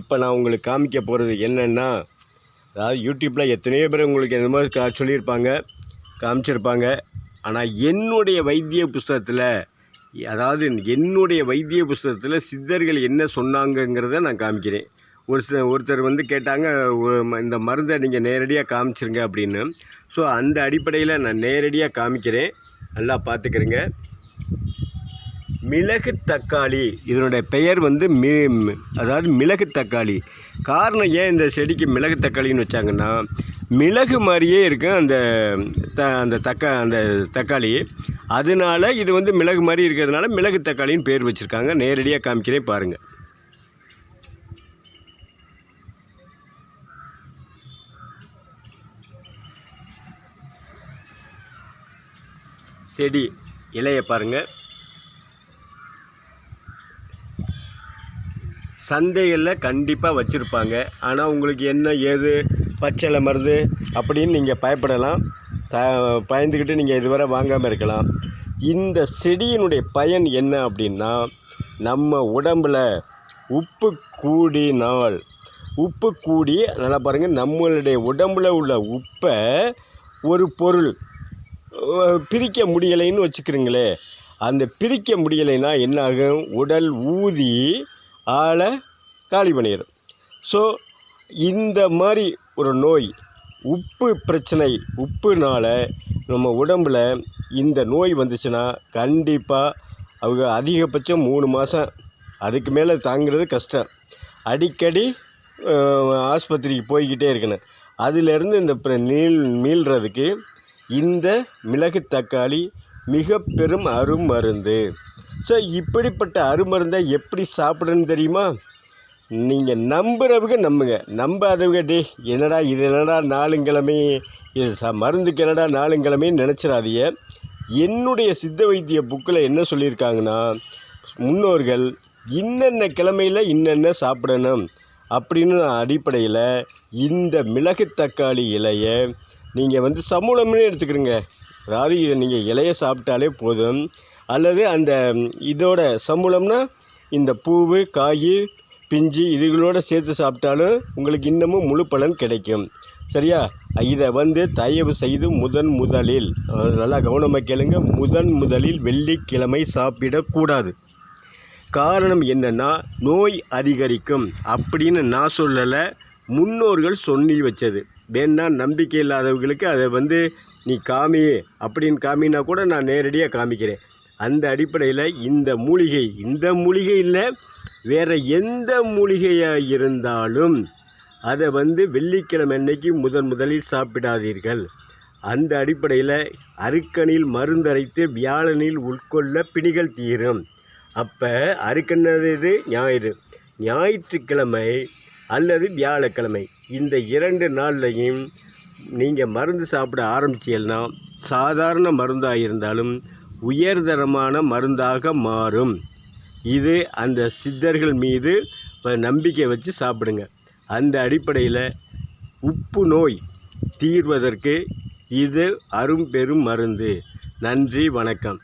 இப்போ நான் உங்களுக்கு காமிக்க போகிறது என்னென்னா அதாவது யூடியூப்பில் எத்தனையோ பேர் உங்களுக்கு இந்த மாதிரி கா சொல்லியிருப்பாங்க காமிச்சிருப்பாங்க. ஆனால் என்னுடைய வைத்திய புஸ்தகத்தில் அதாவது என்னுடைய வைத்திய புஸ்தகத்தில் சித்தர்கள் என்ன சொன்னாங்கங்கிறத நான் காமிக்கிறேன். ஒரு சில ஒருத்தர் வந்து கேட்டாங்க இந்த மருந்தை நீங்கள் நேரடியாக காமிச்சிருங்க அப்படின்னு. ஸோ அந்த அடிப்படையில் நான் நேரடியாக காமிக்கிறேன். நல்லா பார்த்துக்கிறேங்க மிளகு தக்காளி. இதனுடைய பெயர் வந்து மி அதாவது மிளகு தக்காளி. காரணம் ஏன் இந்த செடிக்கு மிளகு தக்காளின்னு வச்சாங்கன்னா மிளகு மாதிரியே இருக்கும் அந்த த அந்த தக்கா அந்த தக்காளி. அதனால இது வந்து மிளகு மாதிரி இருக்கிறதுனால மிளகு தக்காளின்னு பேர் வச்சுருக்காங்க. நேரடியாக காமிக்கிறேன் பாருங்கள் செடி இலையை பாருங்கள் சந்தைகளில் கண்டிப்பாக வச்சுருப்பாங்க. ஆனால் உங்களுக்கு என்ன ஏது பச்சளை மருந்து அப்படின்னு நீங்கள் பயப்படலாம். த பயந்துக்கிட்டு நீங்கள் இதுவரை வாங்காமல் இருக்கலாம். இந்த செடியினுடைய பயன் என்ன அப்படின்னா நம்ம உடம்பில் உப்பு கூடினால் உப்பு கூடி நல்லா பாருங்கள் நம்மளுடைய உடம்புல உள்ள உப்பை ஒரு பொருள் பிரிக்க முடியலைன்னு வச்சுக்கிறீங்களே அந்த பிரிக்க முடியலைன்னா என்ன ஆகும்? உடல் ஊதி ஆளை காலி பண்ணிடும் ஸோ இந்த மாதிரி ஒரு நோய் உப்பு பிரச்சனை உப்புனால் நம்ம உடம்பில் இந்த நோய் வந்துச்சுன்னா கண்டிப்பாக அவங்க அதிகபட்சம் மூணு மாதம் அதுக்கு மேலே தாங்கிறது கஷ்டம். அடிக்கடி ஆஸ்பத்திரிக்கு போய்கிட்டே இருக்கணும். அதிலிருந்து இந்த நீள் மீள்றதுக்கு இந்த மிளகு தக்காளி மிக பெரும் அருமருந்து. ஸோ இப்படிப்பட்ட அருமருந்தை எப்படி சாப்பிடணும்னு தெரியுமா? நீங்கள் நம்புகிறவங்க நம்புங்க. நம்பாதவங்க டே என்னடா இது என்னடா நாளுங்கிழமை? இது ச மருந்துக்கு என்னடா நாளுங்கிழமைன்னு நினச்சிடாதீங்க. என்னுடைய சித்த வைத்திய புக்கில் என்ன சொல்லியிருக்காங்கன்னா முன்னோர்கள் இன்னென்ன கிழமையில் இன்னென்ன சாப்பிடணும் அப்படின்னு அடிப்படையில் இந்த மிளகு தக்காளி இலையை நீங்கள் வந்து சமூலம்னு எடுத்துக்கிறீங்க. அதாவது இதை நீங்கள் இலையை சாப்பிட்டாலே போதும். அல்லது அந்த இதோட சம்பளம்னா இந்த பூவு காய் பிஞ்சு இதுகளோடு சேர்த்து சாப்பிட்டாலும் உங்களுக்கு இன்னமும் முழு பலன் கிடைக்கும். சரியா? இதை வந்து தயவு செய்து முதன் முதலில் நல்லா கவனமாக கேளுங்க. முதன் முதலில் வெள்ளிக்கிழமை சாப்பிடக்கூடாது. காரணம் என்னென்னா நோய் அதிகரிக்கும் அப்படின்னு நான் சொல்லலை. முன்னோர்கள் சொல்லி வச்சது. வேணா நம்பிக்கை இல்லாதவங்களுக்கு அதை வந்து நீ காமி அப்படின்னு காமினா கூட நான் நேரடியாக காமிக்கிறேன். அந்த அடிப்படையில் இந்த மூலிகை இந்த மூலிகை இல்லை வேறு எந்த மூலிகையாக இருந்தாலும் அதை வந்து வெள்ளிக்கிழமை அன்னைக்கு முதன் முதலில் சாப்பிடாதீர்கள். அந்த அடிப்படையில் அருக்கனில் மருந்தரைத்து வியாழனில் உட்கொள்ள பிணிகள் தீரும். அப்போ அருக்கன்னது ஞாயிறு. ஞாயிற்றுக்கிழமை அல்லது வியாழக்கிழமை. இந்த இரண்டு நாள்லையும் நீங்கள் மருந்து சாப்பிட ஆரம்பிச்சீங்கன்னா சாதாரண மருந்தாக இருந்தாலும் உயர்தரமான மருந்தாக மாறும். இது அந்த சித்தர்கள் மீது நம்பிக்கை வச்சு சாப்பிடுங்க. அந்த அடிப்படையில் உப்பு நோய் தீர்வதற்கு இது அரும்பெரும் மருந்து. நன்றி வணக்கம்.